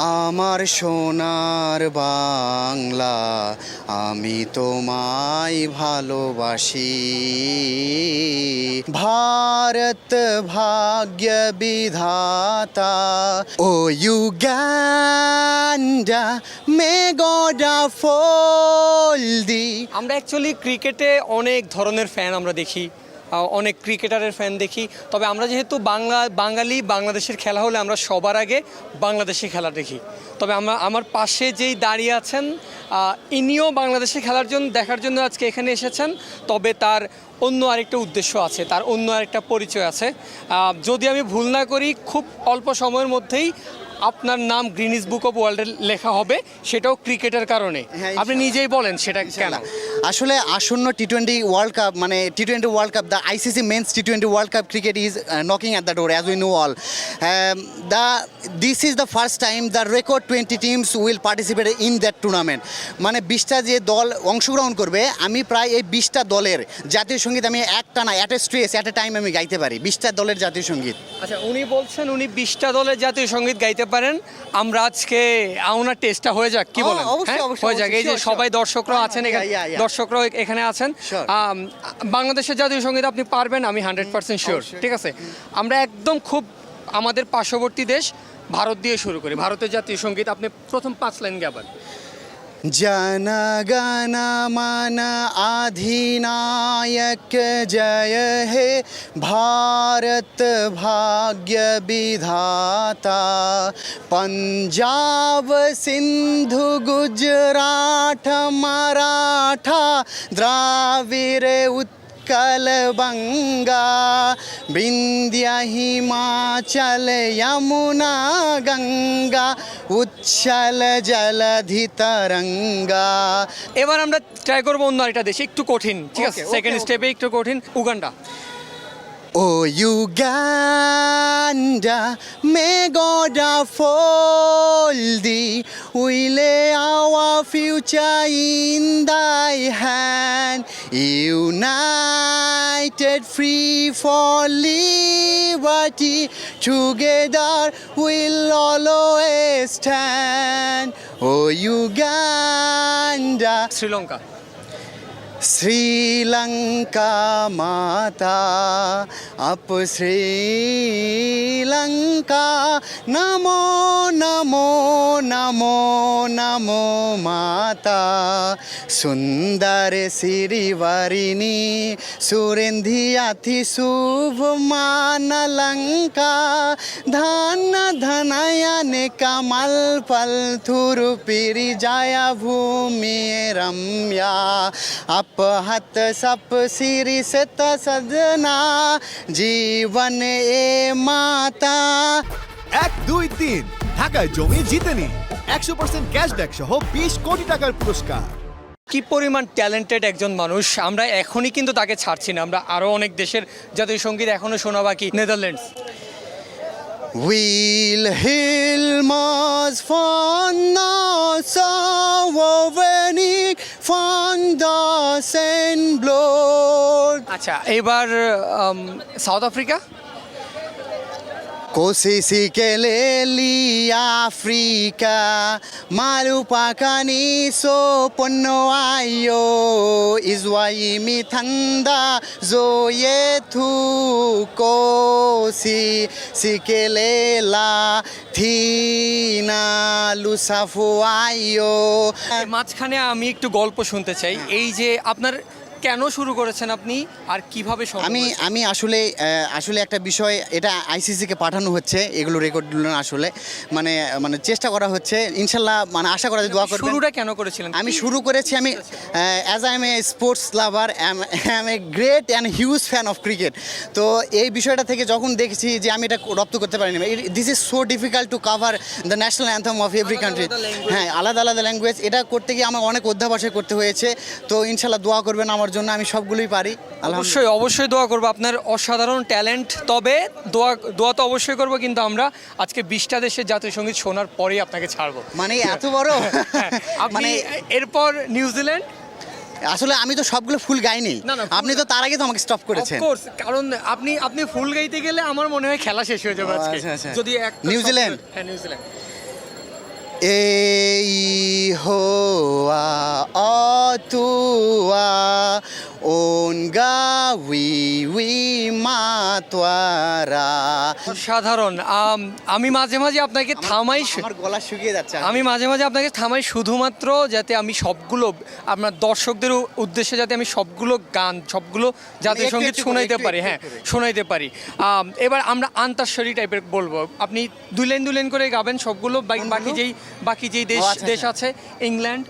আমার সোনার বাংলা আমি তোমায় ভালোবাসি। ভারত ভাগ্য বিধাতা, ও ইউগান্ডা মে গডা ফোল আমরা অ্যাকচুয়ালি ক্রিকেটে অনেক ধরনের ফ্যান আমরা দেখি। অনেক ক্রিকেটারের ফ্যান দেখি। তবে আমরা যেহেতু বাংলা বাঙালি বাংলাদেশের খেলা হলে আমরা সবার আগে বাংলাদেশি খেলা দেখি। তবে আমরা আমার পাশে যেই দাঁড়িয়ে আছেন ইনিও বাংলাদেশের খেলার জন্য দেখার জন্য আজকে এখানে এসেছেন। তবে তার অন্য আরেকটা উদ্দেশ্য আছে তার অন্য আরেকটা পরিচয় আছে। যদি আমি ভুল না করি খুব অল্প সময়ের মধ্যেই আপনার নাম গ্রিনিস বুক অফ ওয়ার্ল্ডে লেখা হবে সেটাও ক্রিকেটের কারণে। হ্যাঁ, আপনি নিজেই বলেন সেটা কেন? আসলে আসন্ন টি টোয়েন্টি ওয়ার্ল্ড কাপ মানে T twenty world cup the ICC men's T twenty world cup cricket is knocking at the door as we know all the this is the first time the record twenty teams will participate in that tournament মানে বিশটা যে দল অংশগ্রহণ করবে আমি প্রায় এই বিশটা দলের জাতীয় সংগীত আমি একটা না at a stress at a time আমি গাইতে পারি বিশটা দলের জাতীয় সংগীত। আচ্ছা উনি বলছেন উনি বিশটা দলের জাতীয় সংগীত গাইতে পারেন। আমরা আজকে আউনার টেস্টটা হয়ে যাক কি বলেন? অবশ্যই, হ্যাঁ? অবশ্যই, হয়ে যাক এই যে সবাই দর্শকরা হ্যাঁ, আছেন হ্যাঁ, এখানে. দর্শকরাও এখানে আছেন। বাংলাদেশের জাতীয় সংগীত আপনি পারবেন আমি হান্ড্রেড পার্সেন্ট শিওর ঠিক আছে? আমরা একদম খুব আমাদের পার্শ্ববর্তী দেশ ভারত দিয়ে শুরু করি। ভারতের জাতীয় সংগীত আপনি প্রথম পাঁচ লাইন গাবেন। जन गण मन अधिनायक जय हे भारत भाग्य विधाता। पंजाब सिंधु गुजरात मराठा द्राविड़ उत्कल बंगा। विंध्य हिमाचल यमुना गंगा। উচ্ছল জলধি তরঙ্গা এবার আমরা ট্রাই করব অন্য একটা দেশে একটু কঠিন ঠিক আছে? সেকেন্ড স্টেপে একটু কঠিন Uganda. Oh Uganda may God fall thee we lay our future in United free for liberty, together we'll always stand. Oh Uganda. Sri Lanka. Sri Lanka Mata. Up Sri Lanka, Namo Namo Namo Namo माता। सुंदर श्रीवरिणी सुरेंधियाथि शुभ मान लंका। धन, धनयन, कमल, फल, थुरु, पिरी, जाया, भूमि, रम्या। अपहत सप, सिरि, सत, सजना। জীবন এ মাতা এক দুই তিন। ঢাকায় জমি জিতে নি একশো পার্সেন্ট ক্যাশব্যাক সহ বিশ কোটি টাকার পুরস্কার। কি পরিমাণ ট্যালেন্টেড একজন মানুষ আমরা এখনই কিন্তু তাকে ছাড়ছি না। আমরা আরও অনেক দেশের জাতীয় সংগীত এখনও শোনা বাকি নেদারল্যান্ডস। উইল হিল mas von সাওভেনিক overnig von das আচ্ছা এবার সাউথ আফ্রিকা? কোশিশি কেলেলি আফ্রিকা মারু পাকানি সো পণ্য আয়ো ইজওয়াই মি থান্দা জো এ থু কোশি সিকেলেলা থিনা লুসাফু আয়ো মাঝখানে আমি একটু গল্প শুনতে চাই। এই যে আপনার কেন শুরু করেছেন আপনি? আর কীভাবে আমি আমি আসলে আসলে একটা বিষয় এটা আইসিসিকে পাঠানো হচ্ছে এগুলো রেকর্ডগুলো আসলে। মানে মানে চেষ্টা করা হচ্ছে ইনশাল্লাহ মানে আশা করা যায় দোয়া করবেন। শুরুটা কেন করেছিলেন? আমি শুরু করেছি আমি as I am a sports lover am a great and huge fan of cricket তো এই বিষয়টা থেকে যখন দেখেছি যে আমি এটা রপ্ত করতে পারিনি this is so difficult to cover the national anthem of every country হ্যাঁ আলাদা আলাদা ল্যাঙ্গুয়েজ এটা করতে গিয়ে আমার অনেক অধ্যাবসায় করতে হয়েছে। তো ইনশাল্লাহ দোয়া করবেন আমার জন্য আমি সবগুলোই পারি অবশ্যই অবশ্যই দোয়া করব। আপনার অসাধারণ ট্যালেন্ট তবে দোয়া দোয়া তো অবশ্যই করব কিন্তু আমরা আজকে বিশটা দেশের জাতীয় সংগীত শোনার পরেই আপনাকে ছাড়বো। মানে এত বড়? হ্যাঁ, মানে এরপর নিউজিল্যান্ড আসলে আমি তো সবগুলো ফুল গাইনি। আপনি তো তার আগে তো আমাকে স্টপ করেছেন। অফকোর্স কারণ আপনি আপনি ফুল গাইতে গেলে আমার মনে হয় খেলা শেষ হয়ে যাবে আজকে। আচ্ছা, আচ্ছা। যদি নিউজিল্যান্ড? হ্যাঁ নিউজিল্যান্ড Wi wi matwara সাধারণ আমি মাঝে মাঝে আপনাকে থামাই গলা শুকিয়ে যাচ্ছে। আমি মাঝে মাঝে আপনাকে থামাই শুধুমাত্র যাতে আমি সবগুলো আপনার দর্শকদের উদ্দেশ্যে যাতে আমি সবগুলো গান সবগুলো জাতীয় সংগীত শোনাইতে পারি হ্যাঁ শোনাইতে পারি। এবার আমরা আন্তাক্ষরী টাইপের বলব। আপনি দুই লাইন দুই লাইন করে গাবেন সবগুলো বাকি যেই বাকি যেই দেশ আচ্ছা, দেশ আচ্ছা। আছে England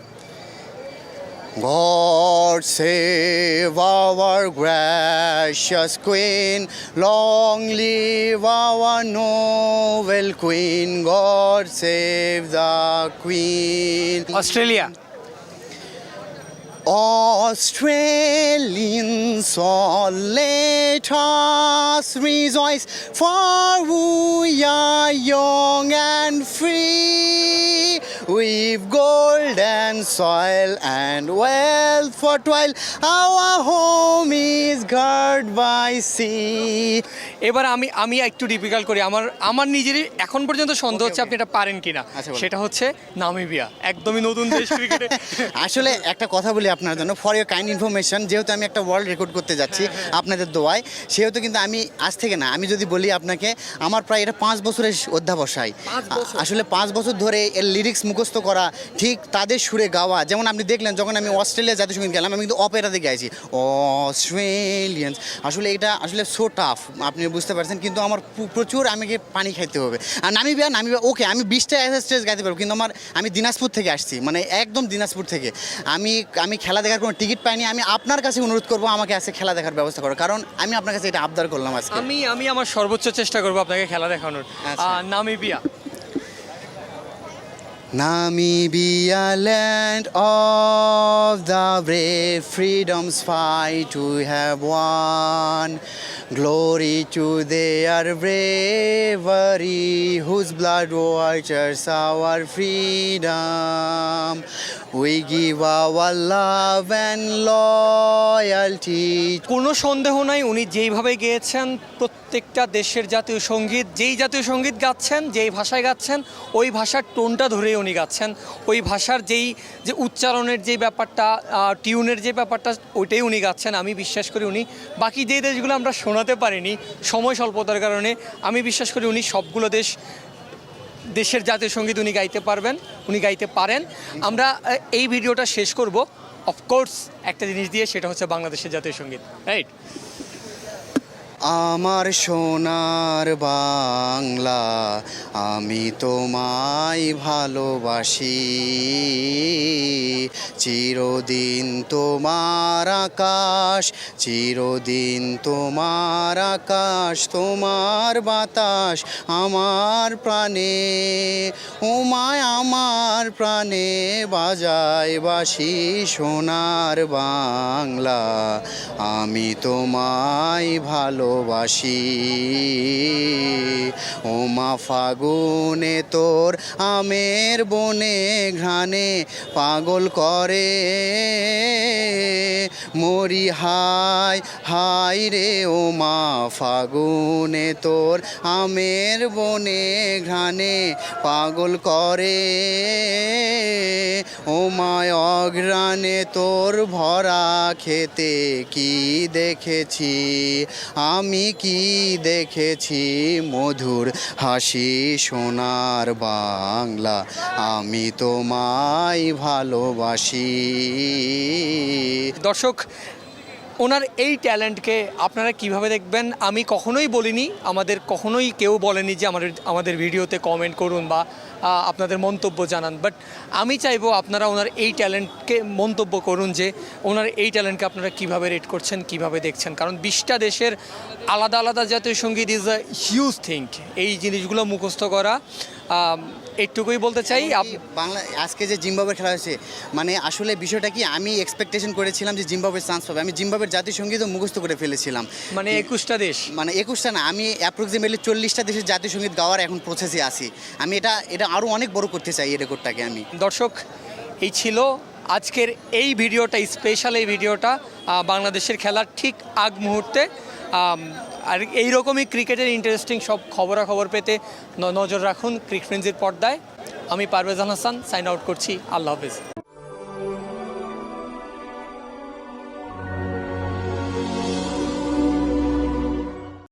God save our gracious Queen, long live our noble Queen. God save the Queen. Australia. Australians all let us rejoice, for we are young and free. We've gold and soil and wealth for toil. Our home is guarded by sea. এবার আমি আমি একটু difficult করি আমার আমার নিজেরই এখন পর্যন্ত সন্দেহ হচ্ছে আপনি এটা পারেন কিনা আচ্ছা। সেটা হচ্ছে নামিবিয়া একদমই নতুন দেশ ক্রিকেটে আসলে একটা কথা বলি আপনার জন্য ফর ইউর কাইন্ড ইনফরমেশন যেহেতু আমি একটা ওয়ার্ল্ড রেকর্ড করতে যাচ্ছি আপনাদের দোয়ায় সেহেতু কিন্তু আমি আজ থেকে না আমি যদি বলি আপনাকে আমার প্রায় এটা পাঁচ বছরের অধ্যাবসায়? আসলে পাঁচ বছর ধরে এর লিরিক্স মুখস্থ করা ঠিক তাদের সুরে গাওয়া। যেমন আপনি দেখলেন যখন আমি অস্ট্রেলিয়া জাতীয় সংগীত গেলাম আমি কিন্তু অপেরাতে গাইছি অস্ট্রেলিয়ান আসলে এটা আসলে সো টাফ আপনি বুঝতে পারছেন কিন্তু আমার প্রচুর আমাকে পানি খাইতে হবে। আর নামিবিয়া নামিবিয়া ওকে আমি বিশটা স্টেজ গাইতে পারব কিন্তু আমার আমি দিনাজপুর থেকে আসছি মানে একদম দিনাজপুর থেকে। আমি আমি খেলা দেখার কোনো টিকিট পাইনি আমি আপনার কাছে অনুরোধ করব আমাকে আজকে খেলা দেখার ব্যবস্থা করো কারণ আমি আপনার কাছে এটা আবদার করলাম আজকে। আমি আমি আমার সর্বোচ্চ চেষ্টা করব আপনাকে খেলা দেখানোর। আচ্ছা। Namibia. Namibia, land of the brave, freedom's fight we have won. Glory to their bravery, whose blood waters our freedom. We give our love and loyalty. কোনো সন্দেহ নাই, উনি যেইভাবে গেয়েছেন, প্রত্যেকটা দেশের জাতীয় সংগীত, যেই জাতীয় সংগীত গাচ্ছেন, যেই ভাষায় গাচ্ছেন, ওই ভাষার টোনটা ধরেই উনি গাচ্ছেন। ওই ভাষার যেই, যে উচ্চারণের যে ব্যাপারটা টিউনের যে ব্যাপারটা, ওইটাই উনি গাচ্ছেন। আমি বিশ্বাস করি উনি, বাকি যেই দেশগুলো আমরা শোনাতে পারিনি, সময় স্বল্পতার কারণে, আমি বিশ্বাস করি উনি সবগুলো দেশ দেশের জাতীয় সংগীত উনি গাইতে পারবেন, উনি গাইতে পারেন। আমরা এই ভিডিওটা শেষ করব। অফকোর্স একটা জিনিস দিয়ে, সেটা হচ্ছে বাংলাদেশের জাতীয় সংগীত। রাইট আমার সোনার বাংলা, আমি তোমায় ভালোবাসি। চিরদিন তোমার আকাশ, চিরদিন তোমার আকাশ, তোমার বাতাস আমার প্রাণে। ওমায় আমার প্রাণে বাজায় বাসি সোনার বাংলা, আমি তোমায় ভালোবাসি। ওমা ফাগুনে তোর আমের বনে ঘ্রাণে পাগল করে। মরি হাই হাই রে ওমা ফাগুনে তোর আমের বনে ঘ্রাণে পাগল করে। ও মায় অগ্রাণে তোর ভরা খেতে কি দেখেছি? আমি কি দেখেছি? মধুর হাসি সোনার বাংলা আমি তোমায় ভালোবাসি। দর্শক ওনার এই ট্যালেন্টকে আপনারা কীভাবে দেখবেন? আমি কখনোই বলিনি, আমাদের কখনোই কেউ বলেনি যে আমাদের আমাদের ভিডিওতে কমেন্ট করুন বা আপনাদের মন্তব্য জানান। বাট আমি চাইব আপনারা ওনার এই ট্যালেন্টকে মন্তব্য করুন যে ওনার এই ট্যালেন্টকে আপনারা কীভাবে রেট করছেন, কীভাবে দেখছেন? কারণ বিশটা দেশের আলাদা আলাদা জাতীয় সংগীত ইজ আ হিউজ থিঙ্ক এই জিনিসগুলো মুখস্থ করা এইটুকুই বলতে চাই বাংলা আজকে যে জিম্বাবুয়ের খেলা হয়েছে মানে আসলে বিষয়টা কি আমি এক্সপেকটেশন করেছিলাম যে জিম্বাবুয়ের চান্স পাবে। আমি জিম্বাবুয়ের জাতীয় সঙ্গীতও মুখস্থ করে ফেলেছিলাম। মানে একুশটা দেশ। মানে একুশটা না আমি অ্যাপ্রক্সিমেটলি চল্লিশটা দেশের জাতীয় সংগীত গাওয়ার এখন প্রসেসে আছি। আমি এটা এটা আরও অনেক বড় করতে চাই এই রেকর্ডটাকে আমি। দর্শক এই ছিল আজকের এই ভিডিওটা স্পেশাল এই ভিডিওটা বাংলাদেশের খেলার ঠিক আগ মুহূর্তে। আর এইরকমই ক্রিকেটের ইন্টারেস্টিং সব খবরাখবর পেতে নজর রাখুন ক্রিক পর্দায়। আমি পারভেজ হাসান সাইন আউট করছি। আল্লাহ হাফেজ।